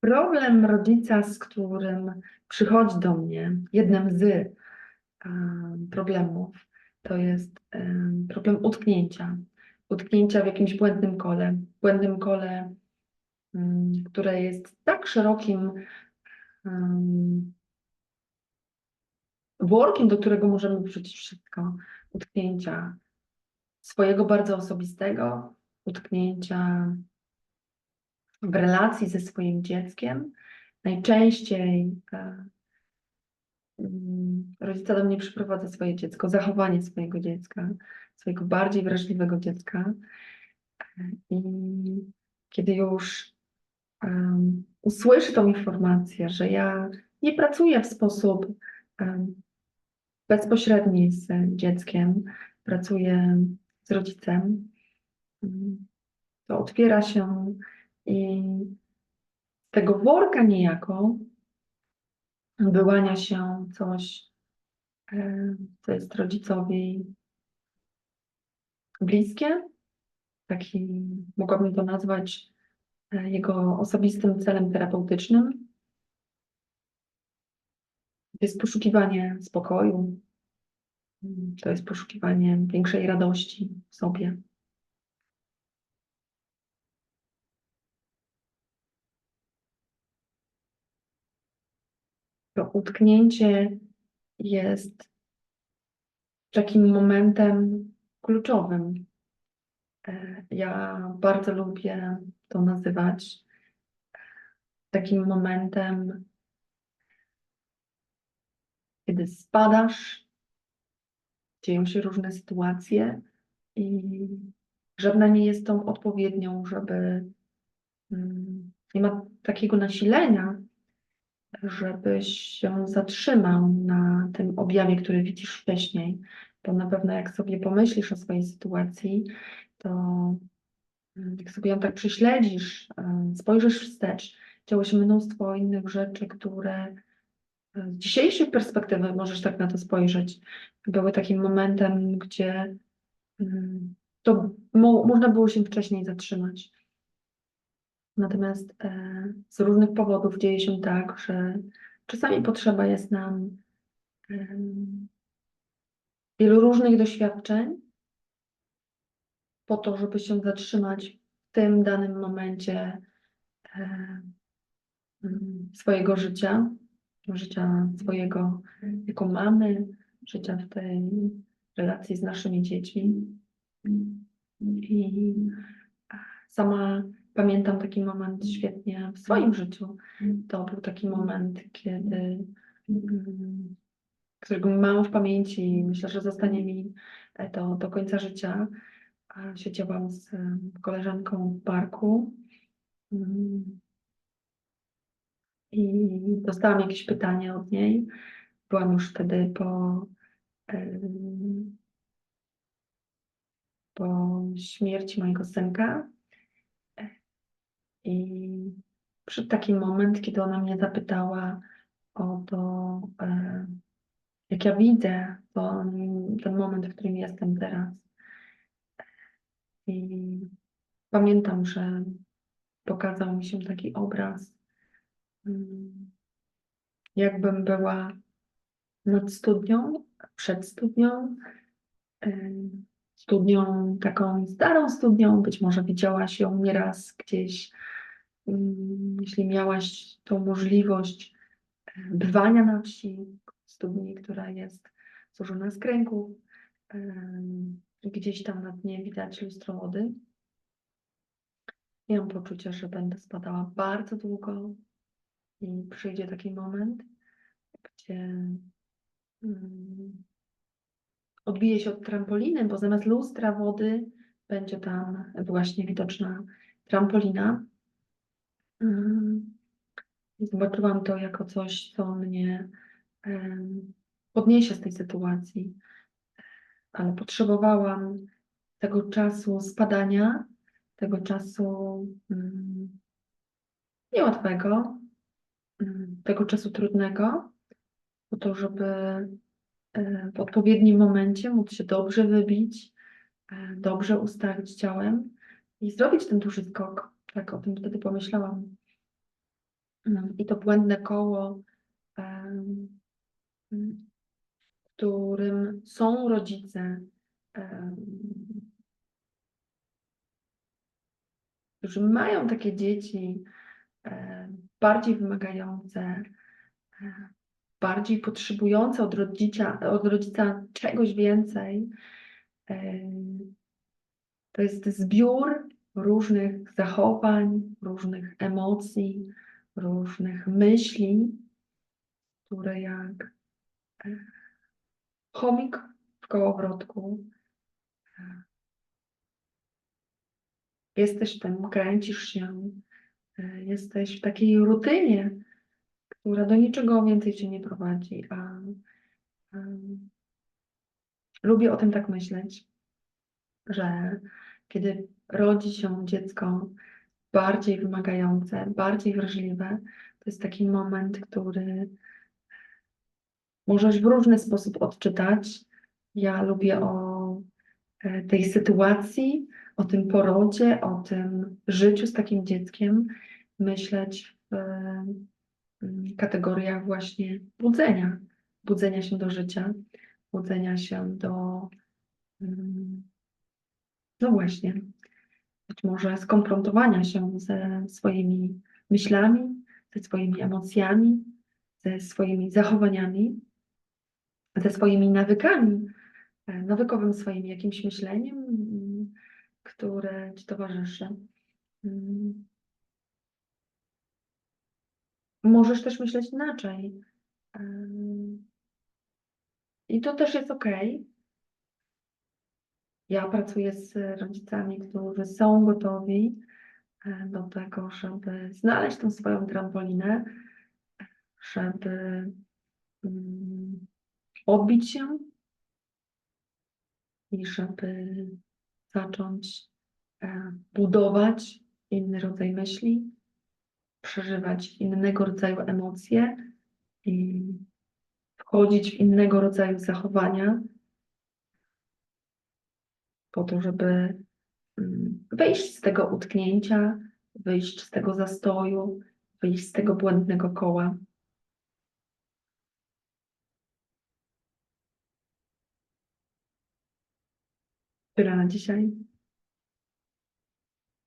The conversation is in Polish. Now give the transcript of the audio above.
Problem rodzica, z którym przychodzi do mnie, jednym z e, problemów, to jest e, problem utknięcia. Utknięcia w jakimś błędnym kole, błędnym kole, mm, które jest tak szerokim em, workiem, do którego możemy wrzucić wszystko. Utknięcia swojego bardzo osobistego, utknięcia w relacji ze swoim dzieckiem. Najczęściej e, mm, rodzica do mnie przyprowadza swoje dziecko, zachowanie swojego dziecka, swojego bardziej wrażliwego dziecka. E, I kiedy już em, usłyszy tą informację, że ja nie pracuję w sposób em, bezpośredni z dzieckiem, pracuję z rodzicem, to otwiera się i tego worka niejako wyłania się coś, e, co jest rodzicowi bliskie. Taki, mogłabym to nazwać e, jego osobistym celem terapeutycznym. To jest poszukiwanie spokoju, to jest poszukiwanie większej radości w sobie. To utknięcie jest takim momentem kluczowym. E, Ja bardzo lubię to nazywać takim momentem, kiedy spadasz, dzieją się różne sytuacje i żadna nie jest tą odpowiednią, żeby mm, nie ma takiego nasilenia, żebyś się zatrzymał na tym objawie, który widzisz wcześniej. Bo na pewno jak sobie pomyślisz o swojej sytuacji, to mm, jak sobie ją tak prześledzisz, e, spojrzysz wstecz, działo się mnóstwo innych rzeczy, które e, z dzisiejszej perspektywy możesz tak na to spojrzeć. Były takim momentem, gdzie mm, to mo można było się wcześniej zatrzymać. Natomiast e, z różnych powodów dzieje się tak, że czasami potrzeba jest nam wielu różnych doświadczeń po to, żeby się zatrzymać w tym danym momencie e, swojego życia, życia swojego jako mamy, życia w tej relacji z naszymi dziećmi. I sama pamiętam taki moment świetnie w swoim życiu. To był taki moment, kiedy, mm, którego mam w pamięci i myślę, że zostanie mi e, to do końca życia. Siedziałam z koleżanką w parku mm, i dostałam jakieś pytanie od niej. Byłam już wtedy po, po śmierci mojego synka. I przyszedł taki moment, kiedy ona mnie zapytała o to, e, jak ja widzę to, ten moment, w którym jestem teraz. I pamiętam, że pokazał mi się taki obraz, mm, jakbym była nad studnią, przed studnią, studnią, taką starą studnią, być może widziałaś ją nieraz gdzieś, mm, jeśli miałaś tą możliwość e, bywania na wsi, studni, która jest złożona z kręgów, i gdzieś tam na dnie widać lustro wody. Ja mam poczucie, że będę spadała bardzo długo i przyjdzie taki moment, gdzie mm, odbije się od trampoliny, bo zamiast lustra wody będzie tam właśnie widoczna trampolina. Mm, Zobaczyłam to jako coś, co mnie podniesie z tej sytuacji, ale potrzebowałam tego czasu spadania, tego czasu mm, niełatwego, mm, tego czasu trudnego, po to, żeby w odpowiednim momencie móc się dobrze wybić, e, dobrze ustawić ciałem i zrobić ten duży skok. Tak o tym wtedy pomyślałam. Mm, I to błędne koło, mm, w którym są rodzice, którzy mają takie dzieci e, bardziej wymagające, e, bardziej potrzebujące od rodzica, od rodzica czegoś więcej. E, To jest zbiór różnych zachowań, różnych emocji, różnych myśli, które jak e, chomik w kołowrotku e, jesteś tym, kręcisz się, jesteś w takiej rutynie, która do niczego więcej cię nie prowadzi, a em, lubię o tym tak myśleć, że kiedy rodzi się dziecko bardziej wymagające, bardziej wrażliwe, to jest taki moment, który możesz w różny sposób odczytać. Ja lubię o e, tej sytuacji, o tym porodzie, o tym życiu z takim dzieckiem myśleć w mm, kategoriach właśnie budzenia, budzenia się do życia, budzenia się do, mm, no właśnie, być może skonfrontowania się ze swoimi myślami, ze swoimi emocjami, ze swoimi zachowaniami, ze swoimi nawykami, e, nawykowym swoim jakimś myśleniem, mm, które ci towarzyszy. Możesz też myśleć inaczej. I to też jest ok. Ja pracuję z rodzicami, którzy są gotowi e, do tego, żeby znaleźć tą swoją trampolinę, żeby mm, odbić się i żeby zacząć e, budować inny rodzaj myśli, przeżywać innego rodzaju emocje i wchodzić w innego rodzaju zachowania po to, żeby mm, wyjść z tego utknięcia, wyjść z tego zastoju, wyjść z tego błędnego koła. Tyle na dzisiaj.